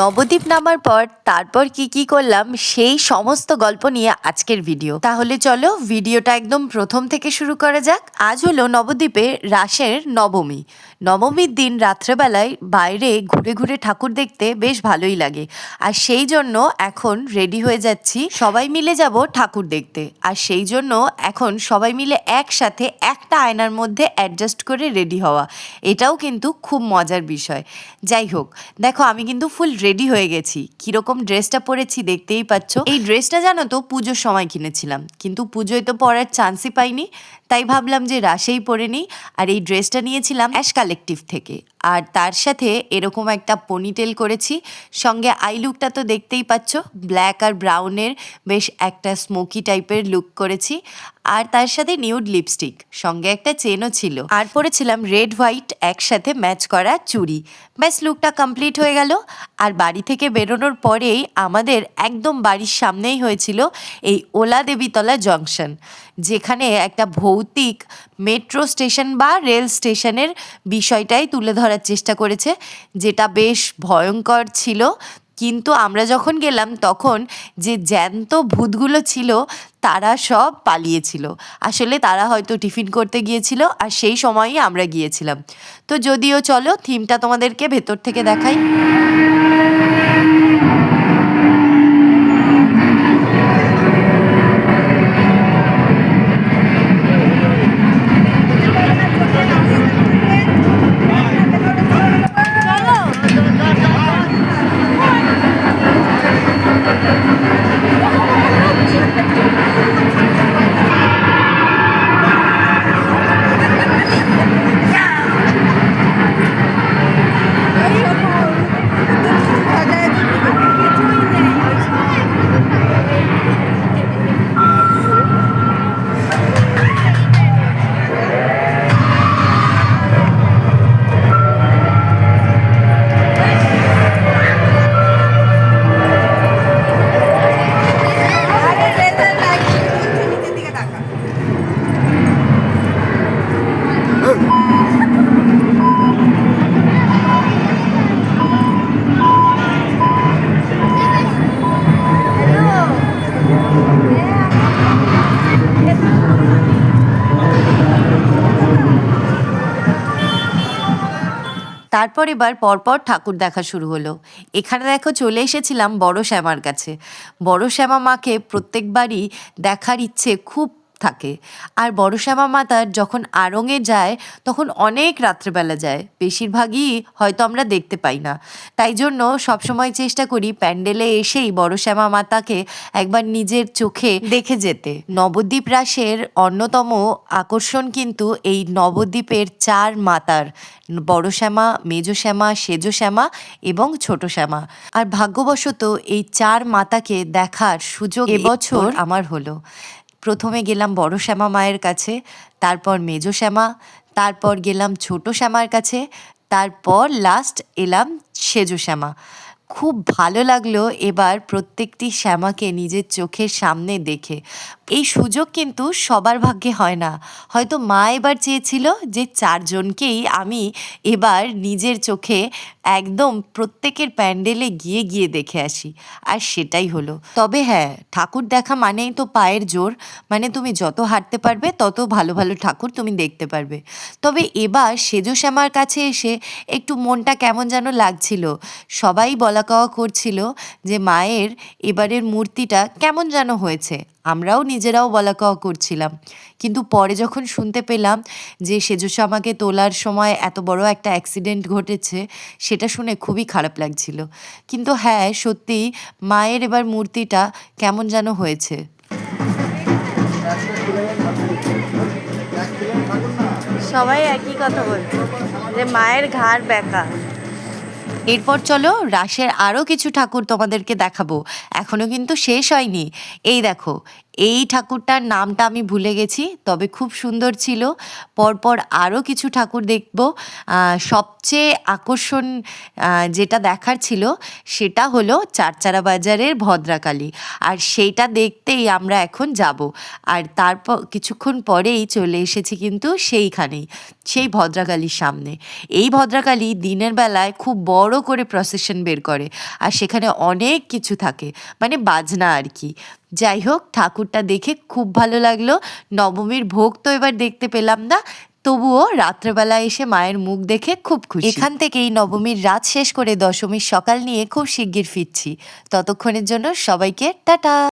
নবদ্বীপ নামার পর তারপর কি কি করলাম, সেই সমস্ত গল্প নিয়ে আজকের ভিডিও তাহলে চলো ভিডিওটা একদম প্রথম থেকে শুরু করা যাক। আজ হলো নবদ্বীপে রাসের নবমী। নবমীর দিন রাত্রেবেলায় বাইরে ঘুরে ঘুরে ঠাকুর দেখতে বেশ ভালোই লাগে। আর সেই জন্য এখন রেডি হয়ে যাচ্ছি, সবাই মিলে যাব ঠাকুর দেখতে। আর সেই জন্য এখন সবাই মিলে একসাথে একটা আয়নার মধ্যে অ্যাডজাস্ট করে রেডি হওয়া। এটাও কিন্তু খুব মজার বিষয়। যাই হোক, দেখো আমি কিন্তু ফুল রেডি হয়ে গেছি। কীরকম ড্রেসটা পরেছি দেখতেই পাচ্ছ। এই ড্রেসটা জানো তো, পুজোর সময় কিনেছিলাম। কিন্তু পুজোয় তো পরার চান্সই পাইনি। তাই ভাবলাম যে রাশেই পরে নিই। আর এই ড্রেসটা নিয়েছিলাম অ্যাশ কালেকটিভ থেকে। আর তার সাথে এরকম একটা পনিটেল করেছি। সঙ্গে আই লুকটা তো দেখতেই পাচ্ছ। ব্ল্যাক আর ব্রাউনের বেশ একটা স্মোকি টাইপের লুক করেছি। আর তার সাথে নিউড লিপস্টিক সঙ্গে একটা চেনও ছিল। আর পরেছিলাম রেড হোয়াইট একসাথে ম্যাচ করা চুড়ি। ব্যাস লুকটা কমপ্লিট হয়ে গেল। আর বাড়ি থেকে বেরোনোর পরেই আমাদের একদম বাড়ির সামনেই হয়েছিল এই ওলা দেবীতলা জংশন যেখানে একটা ভৌতিক মেট্রো স্টেশন বা রেল স্টেশনের বিষয়টাই তুলে ধরার চেষ্টা করেছে, যেটা বেশ ভয়ঙ্কর ছিল। কিন্তু আমরা যখন গেলাম, তখন যে জ্যান্ত ভূতগুলো ছিল, তারা সব পালিয়েছিল। আসলে তারা হয়তো টিফিন করতে গিয়েছিল আর সেই সময়ই আমরা গিয়েছিলাম। তো যদিও চলো থিমটা তোমাদেরকে ভেতর থেকে দেখাই। Thank you. তারপর এবার পরপর ঠাকুর দেখা শুরু হলো। এখানে দেখো চলে এসেছিলাম বড় শ্যামার কাছে। বড় শ্যামা মাকে প্রত্যেকবারই দেখার ইচ্ছে খুব থাকে। আর বড় শ্যামা মাতার যখন আড়ঙে যায় তখন অনেক রাত্রেবেলা যায়। বেশিরভাগই হয়তো আমরা দেখতে পাই না। তাই জন্য সবসময় চেষ্টা করি প্যান্ডেলে এসেই বড় শ্যামা মাতাকে একবার নিজের চোখে দেখে যেতে। নবদ্বীপ রাসের অন্যতম আকর্ষণ কিন্তু এই নবদ্বীপের চার মাতার বড় শ্যামা মেজ শ্যামা সেজ শ্যামা এবং ছোট শ্যামা। আর ভাগ্যবশত এই চার মাতাকে দেখার সুযোগ এবছর আমার হলো। প্রথমে গেলাম বড় শ্যামা মায়ের কাছে, তারপর মেজ শ্যামা, তারপর গেলাম ছোট শ্যামার কাছে, তারপর লাস্ট এলাম সেজ শ্যামা। খুব ভালো লাগল এবার প্রত্যেকটি শ্যামাকে নিজের চোখের সামনে দেখে। এই সুযোগ কিন্তু সবার ভাগ্যে হয় না। হয়তো মা এবার চেয়েছিল যে চারজনকেই আমি এবার নিজের চোখে একদম প্রত্যেকের প্যান্ডেলে গিয়ে গিয়ে দেখে আসি। আর সেটাই হলো। তবে হ্যাঁ ঠাকুর দেখা মানেই তো পায়ের জোর। মানে তুমি যত হাঁটতে পারবে, তত ভালো ভালো ঠাকুর তুমি দেখতে পারবে। তবে এবার সেজো শ্যামার কাছে এসে একটু মনটা কেমন যেন লাগছিল। সবাই বলা কওয়া করছিল যে মায়ের এবারের মূর্তিটা কেমন যেন হয়েছে। আমরাও নিজেরাও বলা কওয়া করছিলাম। কিন্তু পরে যখন শুনতে পেলাম যে সেজস্ব আমাকে তোলার সময় এত বড় একটা অ্যাক্সিডেন্ট ঘটেছে সেটা শুনে খুবই খারাপ লাগছিল। কিন্তু হ্যাঁ সত্যি মায়ের এবার মূর্তিটা কেমন যেন হয়েছে। সবাই একই কথা বলছে যে মায়ের ঘাড় ব্যাকা এরপর চলো রাসের আরও কিছু ঠাকুর তোমাদেরকে দেখাবো। এখনও কিন্তু শেষ হয়নি। এই দেখো এই ঠাকুরটার নামটা আমি ভুলে গেছি, তবে খুব সুন্দর ছিল। পরপর আরও কিছু ঠাকুর দেখব। সবচেয়ে আকর্ষণ যেটা দেখার ছিল সেটা হলো চারচারা বাজারের ভদ্রাকালী। আর সেইটা দেখতেই আমরা এখন যাব। আর তারপর কিছুক্ষণ পরেই চলে এসেছি কিন্তু সেইখানেই, সেই ভদ্রাকালীর সামনে। এই ভদ্রাকালী দিনের বেলায় খুব বড় করে প্রসেশন বের করে, আর সেখানে অনেক কিছু থাকে। মানে বাজনা আর কি। যাই হোক, ঠাকুরটা দেখে খুব ভালো লাগল। নবমীর ভোগ তো এবার দেখতে পেলাম না, তবুও রাত্রেবেলা এসে মায়ের মুখ দেখে খুব খুশি। এখান থেকেই নবমীর রাত শেষ করে দশমীর সকাল নিয়ে খুব শিগগির ফিরছি। ততক্ষণের জন্য সবাইকে টাটা।